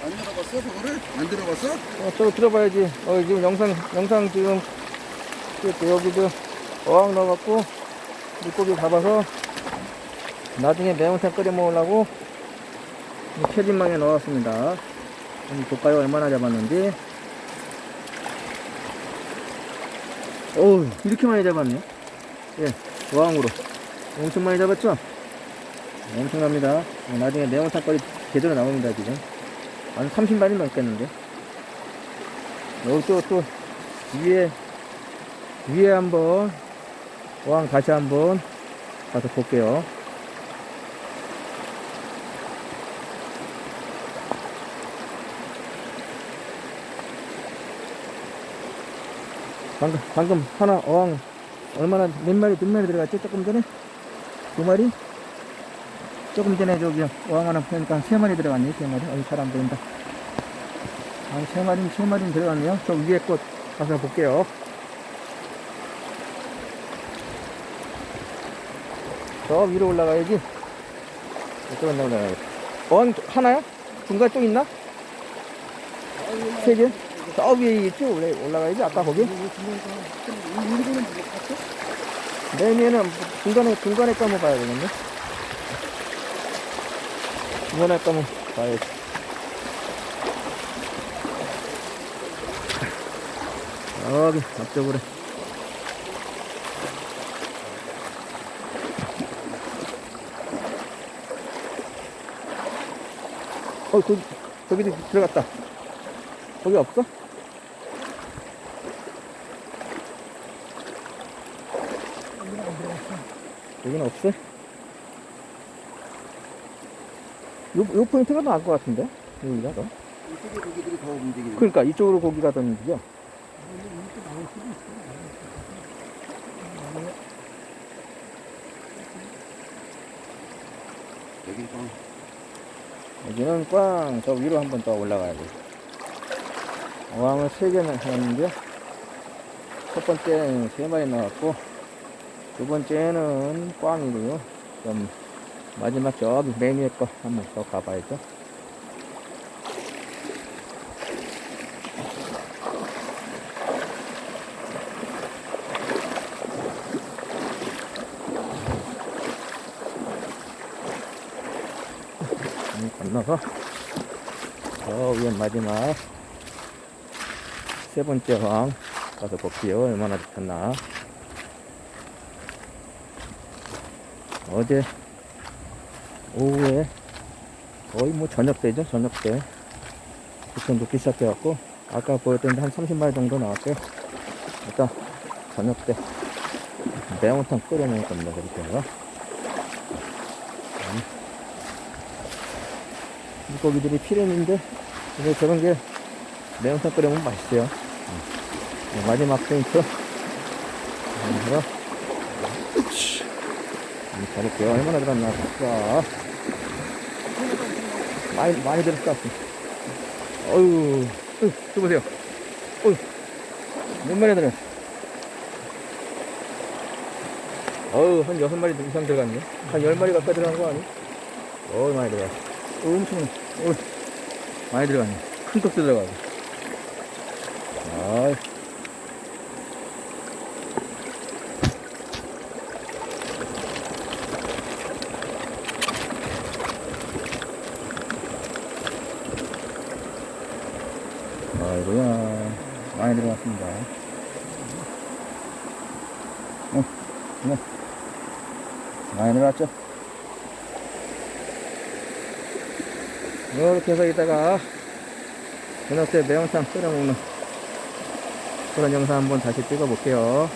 안 들어봤어 그거를? 안 들어봤어? 어, 저 들어봐야지. 어, 지금 영상, 영상 지금, 그, 여기 저, 어항 넣어갖고, 물고기 잡아서, 나중에 매운탕 끓여 먹으려고, 이 캐진망에 넣었습니다. 볼까요? 얼마나 잡았는지. 어우, 이렇게 많이 잡았네. 예, 어항으로. 엄청 많이 잡았죠? 엄청납니다. 어, 나중에 매운탕 거리 제대로 나옵니다, 지금. 한 30마리 넘겠는데. 여기 또, 또, 위에, 위에 한번, 어항 다시 한번 가서 볼게요. 방금, 방금 하나 어항 얼마나, 몇 마리, 몇 마리 들어갔지? 조금 전에? 두 마리? 조금 전에 저기 어항 하나 보니까 한세 마리 들어갔네, 세 마리. 잘안 보인다. 한세 마리, 세 마리 들어갔네요. 저 위에 꽃 가서 볼게요. 저 위로 올라가야지. 이쪽으로 올라가야지. 어항 하나요? 중간 쪽 있나? 세 개? 저 위에 있지? 올라, 올라가야지. 아까 거기? 내면은 중간에, 중간에 까면 봐야 되겠네. 중간에 까면 봐야지. 여기 앞쪽으로 어 거기 거기도 들어갔다 거기 없어? 여기는 없어? 요, 요 포인트가 나을 것 같은데 여기가 더 이쪽에 고기들이 더 움직이는 그러니까 이쪽으로 고기가 더 움직여 여기 좀 여기는 꽝 저 위로 한 번 더 올라가야 돼. 어항을 세 개는 해놨는데요. 첫 번째는 세 마리 나왔고, 두 번째는 꽝이고요. 좀 마지막 저기 맨 위에 거 한번 더 가봐야죠. 음, 건너서 저 위에 마지막 세 번째 황 가서 볼게요. 얼마나 잡혔나. 어제 오후에 거의 뭐 저녁 때죠. 저녁 때. 부터 녹기 시작해 갖고 아까 보였던 한 30마리 정도 나왔고요. 일단 저녁 때 매운탕 끓여 먹을 겁니다. 그렇게 해서. 물고기들이 피렘인데 근데 저런 게 매운탕 끓여 먹으면 맛있어요 음. 네, 마지막 포인트 그래서 가볼게요. 얼마나 들었나. 볼까 많이 많이 들었을 것 같아 어휴. 저 보세요. 어휴. 몇 마리 들어 어휴 한 여섯 마리 이상 들어갔네. 한 열 마리 가까이 들어간 거 아니? 어우 많이 들어갔어. 엄청 어, 많이 들어가네. 큰 떡도 들어가고. 아이고야. 많이 들어갔습니다. 어, 네. 많이 들어갔죠? 이렇게 해서 이따가 저녁 때 매운탕 끓여 먹는 그런 영상 한번 다시 찍어 볼게요.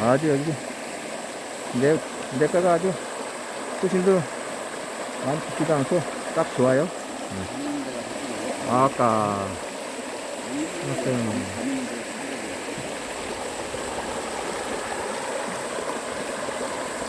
아주 여기 내, 내가가 아주 수심도 많이 깊지도 않고 딱 좋아요. 음. 아까, 아까